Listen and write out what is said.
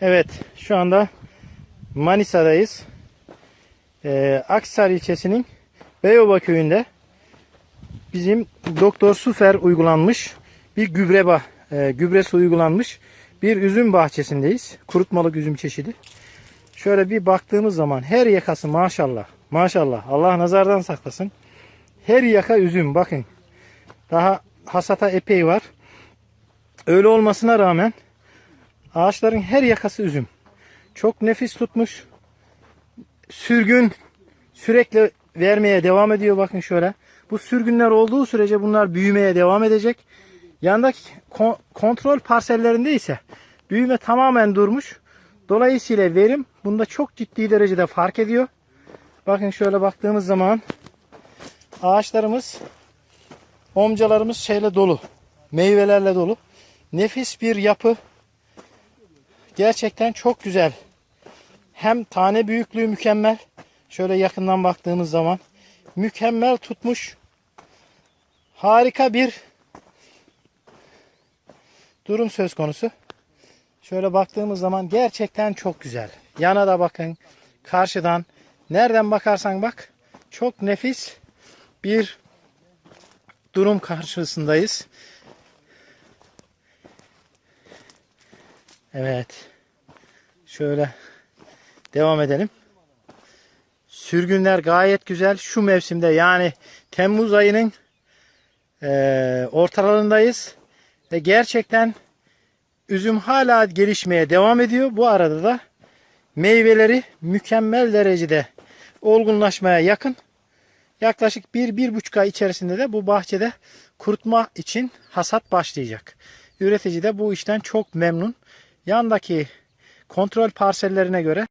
Evet, şu anda Manisa'dayız. Ee, Aksar ilçesinin Beyoba köyünde bizim Doktor Sufer uygulanmış bir gübre e, gübresi uygulanmış bir üzüm bahçesindeyiz. Kurutmalık üzüm çeşidi. Şöyle bir baktığımız zaman her yakası maşallah, maşallah Allah nazardan saklasın. Her yaka üzüm bakın. Daha hasata epey var. Öyle olmasına rağmen Ağaçların her yakası üzüm. Çok nefis tutmuş. Sürgün sürekli vermeye devam ediyor. Bakın şöyle. Bu sürgünler olduğu sürece bunlar büyümeye devam edecek. Yandaki kon- kontrol parsellerinde ise büyüme tamamen durmuş. Dolayısıyla verim bunda çok ciddi derecede fark ediyor. Bakın şöyle baktığımız zaman ağaçlarımız, omcalarımız şeyle dolu. Meyvelerle dolu. Nefis bir yapı. Gerçekten çok güzel. Hem tane büyüklüğü mükemmel. Şöyle yakından baktığımız zaman mükemmel tutmuş. Harika bir durum söz konusu. Şöyle baktığımız zaman gerçekten çok güzel. Yana da bakın. Karşıdan nereden bakarsan bak çok nefis bir durum karşısındayız. Evet. Şöyle devam edelim. Sürgünler gayet güzel. Şu mevsimde yani Temmuz ayının eee ortalarındayız. Ve gerçekten üzüm hala gelişmeye devam ediyor. Bu arada da meyveleri mükemmel derecede olgunlaşmaya yakın. Yaklaşık bir, bir buçuk ay içerisinde de bu bahçede kurutma için hasat başlayacak. Üretici de bu işten çok memnun. Yandaki kontrol parsellerine göre